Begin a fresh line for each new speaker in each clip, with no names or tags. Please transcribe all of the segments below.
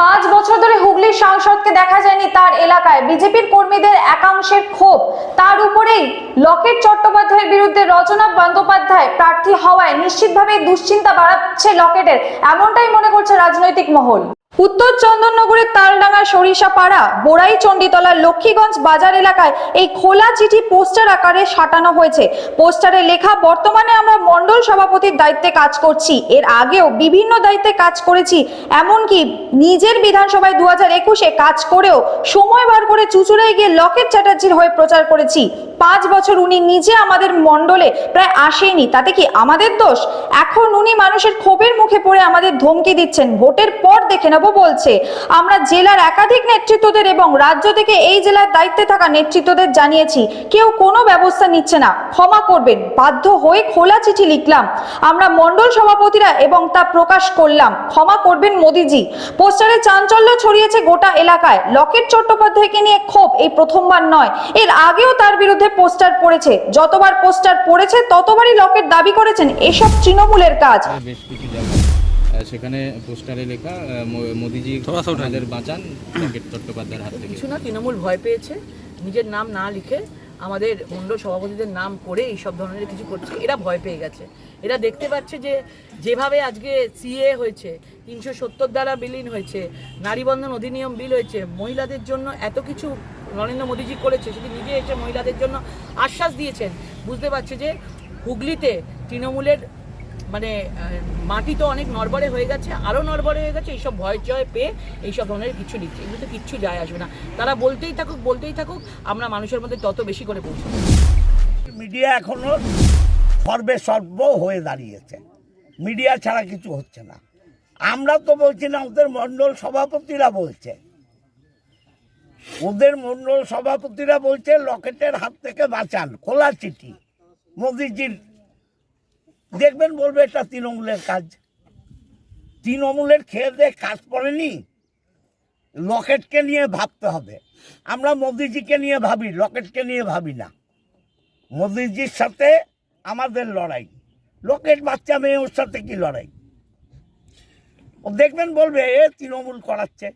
পাঁচ বছর ধরে হুগলির সাংসদকে দেখা যায়নি তার এলাকায়। বিজেপির কর্মীদের একাংশের ক্ষোভ। তার উপরেই লকেট চট্টোপাধ্যায়ের বিরুদ্ধে রচনা বন্দ্যোপাধ্যায় প্রার্থী হওয়ায় নিশ্চিতভাবে দুশ্চিন্তা বাড়াচ্ছে লকেটের। এমনটাই মনে করছে রাজনৈতিক মহল। উত্তর চন্দননগরের তালডাঙ্গা সরিষাপাড়া বোরাই চণ্ডীতলার লক্ষ্মীগঞ্জ বাজার এলাকায় এই খোলা চিঠি পোস্টার আকারে সাটানো হয়েছে। পোস্টারে লেখা, বর্তমানে আমরা মণ্ডল সভাপতির দায়িত্বে কাজ করছি। এর আগেও বিভিন্ন দায়িত্বে কাজ করেছি। এমনকি নিজের বিধানসভায় দু হাজার একুশে কাজ করেও সময় বার করে চুচুড়ায় গিয়ে লকেট চ্যাটার্জির হয়ে প্রচার করেছি। পাঁচ বছর উনি নিজে আমাদের মণ্ডলে প্রায় আসেনি, তাতে কি আমাদের দোষ? এখন উনি মানুষের ক্ষোভের মুখে পড়ে আমাদের ধমকি দিচ্ছেন, ভোটের পর দেখে নেব বলছে। আমরা জেলার একাধিক নেতৃত্বদের এবং রাজ্য থেকে এই জেলার দায়িত্বে থাকা নেতৃত্বদের জানিয়েছি, কেউ কোনো ব্যবস্থা নিচ্ছে না, ক্ষমা করবেন, বাধ্য হয়ে খোলা চিঠি লিখলাম। আমরা মণ্ডল সভাপতিরা এবং তা প্রকাশ করলাম, ক্ষমা করবেন মোদিজি। পোস্টারে চাঞ্চল্য ছড়িয়েছে গোটা এলাকায়, লকেট চট্টোপাধ্যায়কে নিয়ে ক্ষোভ, এই প্রথমবার নয়, এর আগেও তার বিরুদ্ধে পোস্টার পড়েছে। যতবার পোস্টার পড়েছে ততবারই লকেট দাবি করেছেন এসব তৃণমূলের কাজ।
বেশ কিছু জায়গায়। সেখানে পোস্টারে লেখা মোদিজি আমাদের বাঁচান লকেট চট্টোপাধ্যায়ের হাত থেকে।
কিছু না তৃণমূল ভয় পেয়েছে নিজের নাম না লিখে আমাদের মণ্ডল সভাপতিদের নাম করে এইসব ধরনের কিছু করছে এরা ভয় পেয়ে গেছে। এরা দেখতে পাচ্ছে যে যেভাবে আজকে সিএ হয়েছে তিনশো সত্তর দ্বারা বিলীন হয়েছে নারীবন্ধন অধিনিয়ম বিল হয়েছে মহিলাদের জন্য এত কিছু নরেন্দ্র মোদীজি করেছে, সেটি নিজে এসে মহিলাদের জন্য আশ্বাস দিয়েছেন। বুঝতে পারছে যে হুগলিতে তৃণমূলের মানে মাটি তো অনেক নড়বড়ে হয়ে গেছে আরও নড়বড়ে হয়ে গেছে, এইসব ভয় জয় পেয়ে এইসব ধরনের কিছু নিচ্ছে। এগুলো তো কিচ্ছু যায় আসবে না। তারা বলতেই থাকুক বলতেই থাকুক, আমরা মানুষের মধ্যে তত বেশি করে পৌঁছাবো।
মিডিয়া এখনও সর্বে সর্ব হয়ে দাঁড়িয়েছে। মিডিয়া ছাড়া কিছু হচ্ছে না। আমরা তো বলছি না ওদের মণ্ডল সভাপতিরা বলছে। ওদের মন্ডল সভাপতিরা বলছে লকেটের হাত থেকে বাঁচান, খোলা চিঠি। মোদিজির, দেখবেন বলবে, এটা তৃণমূলের কাজ। তৃণমূলের খেয়ে দিয়ে কাজ করেনি লকেটকে নিয়ে ভাবতে হবে। আমরা মোদিজিকে নিয়ে ভাবি লকেটকে নিয়ে ভাবি না। মোদিজির সাথে আমাদের লড়াই। লকেট বাচ্চা মেয়ে, ওর সাথে কি লড়াই? ও দেখবেন বলবে, এ তৃণমূল করাচ্ছে।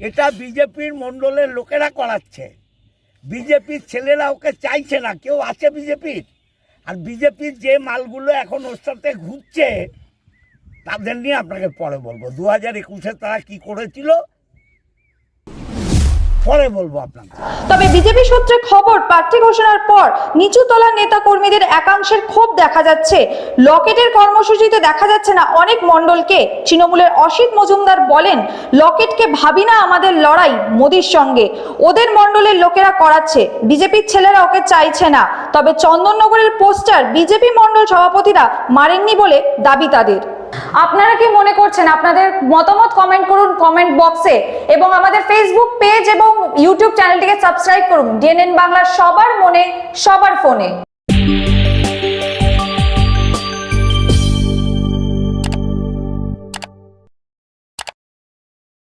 এটা বিজেপির মণ্ডলের লোকেরা করাচ্ছে। বিজেপির ছেলেরা ওকে চাইছে না, কেউ আছে বিজেপির? আর বিজেপির যে মালগুলো এখন ওর সাথে ঘুরছে, তাদের নিয়ে আপনাকে পরে বলব। দু হাজার একুশে তারা কি করেছিল? পরে বলব আপনাকে।
তবে বিজেপি সূত্রে খবর, প্রার্থী ঘোষণার পর নিচু তলার নেতা কর্মীদের একাংশের ক্ষোভ দেখা যাচ্ছে। লকেটের কর্মসূচিতে দেখা যাচ্ছে না অনেক মণ্ডলকে। তৃণমূলের অসিত মজুমদার বলেন, লকেটকে ভাবি না আমাদের লড়াই মোদির সঙ্গে। ওদের মণ্ডলের লোকেরা করাচ্ছে। বিজেপির ছেলেরা ওকে চাইছে না। তবে চন্দননগরের পোস্টার বিজেপি মণ্ডল সভাপতিরা মারেননি বলে দাবি তাদের। আপনারা কি মনে করছেন? আপনাদের মতামত কমেন্ট করুন কমেন্ট বক্সে। এবং আমাদের ফেসবুক পেজ এবং ইউটিউব চ্যানেলটিকে সাবস্ক্রাইব করুন। ডিএনএন বাংলা সবার মনে সবার ফোনে।